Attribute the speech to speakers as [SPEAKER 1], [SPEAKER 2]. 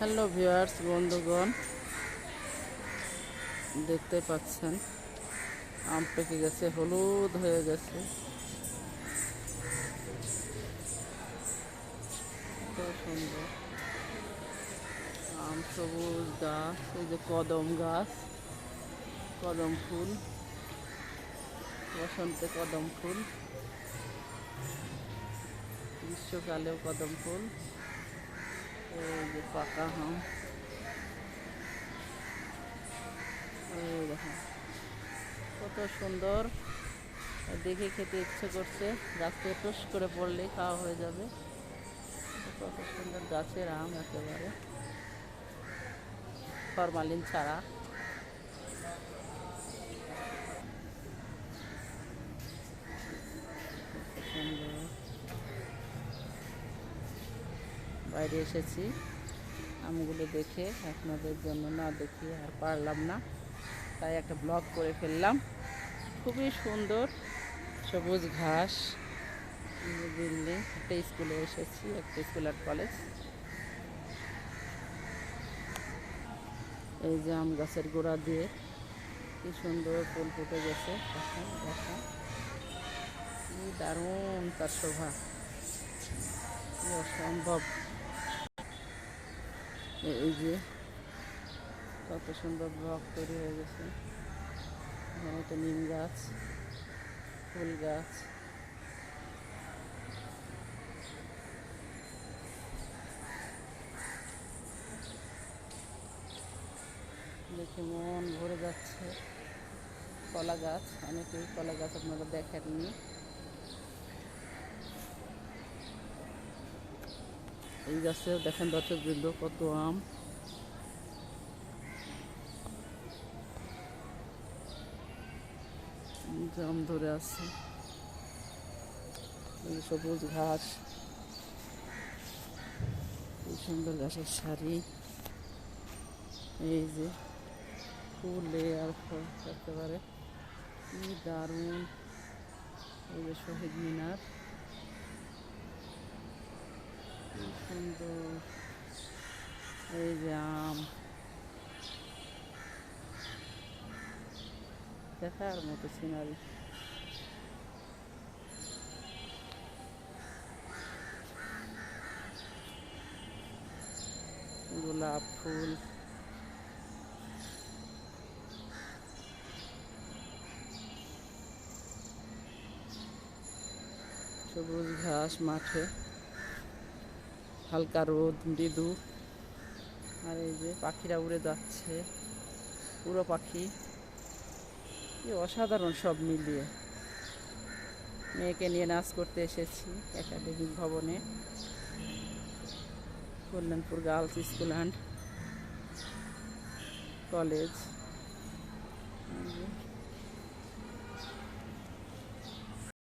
[SPEAKER 1] Hello viewers, বন্ধুগণ, দেখতে পাচ্ছেন, আম পেকে গেছে, হলুদ হয়ে গেছে। সুন্দর। আম সবুজ গাছ, এই যে কদম গাছ, কদম ফুল, বসন্তে কদম ফুল, গ্রীষ্মকালেও কদম ফুল। দেখো, কত সুন্দর, দেখে খেতে ইচ্ছে করছে। রাস্তায় টুস করে পড়লে খাওয়া হয়ে যাবে। কত সুন্দর গাছের আম একেবারে। ফরমালিন ছাড়া কত সুন্দর বাইরে এসেছি। আমগুলো দেখে আপনাদের জন্য না দেখি আর পারলাম না। তাই একটা ব্লগ করে ফেললাম। খুবই সুন্দর সবুজ ঘাস। বিল্ডিং একটা স্কুলে এসেছি, একটা স্কুল আর কলেজ এই যে আম গাছের গোড়া দিয়ে কি সুন্দর ফুল ফুটে গেছে। দেখেন দেখা কি দারুণ তার শোভা। অসম্ভব। এই যে, কত সুন্দর ব্লক তৈরি হয়ে গেছে। এখানে একটা নিম গাছ, ফুল গাছ। দেখে মন ভরে যাচ্ছে। কলা গাছ, অনেকেই কলা গাছ আপনারা দেখেননি। এই গাছে দেখেন দর্শক বৃন্দ কত আম। ধরে আছে। সবুজ ঘাস। সুন্দর ঘাসের শাড়ি এই যে ফুলে আর ফল একেবারে। কি দারুণ। এই যে শহীদ মিনার কি সুন্দর এই আম। দেখার মতো সিনারি গোলাপ ফুল। সবুজ ঘাস মাঠে। হালকা রোদ, মৃদু। আর এই যে পাখিরা উড়ে যাচ্ছে। পুরো পাখি। কি অসাধারণ সব মিলিয়ে। মেয়েকে নিয়ে নাচ করতে এসেছি একাডেমিক ভবনে। Kalyanpur girls school and college.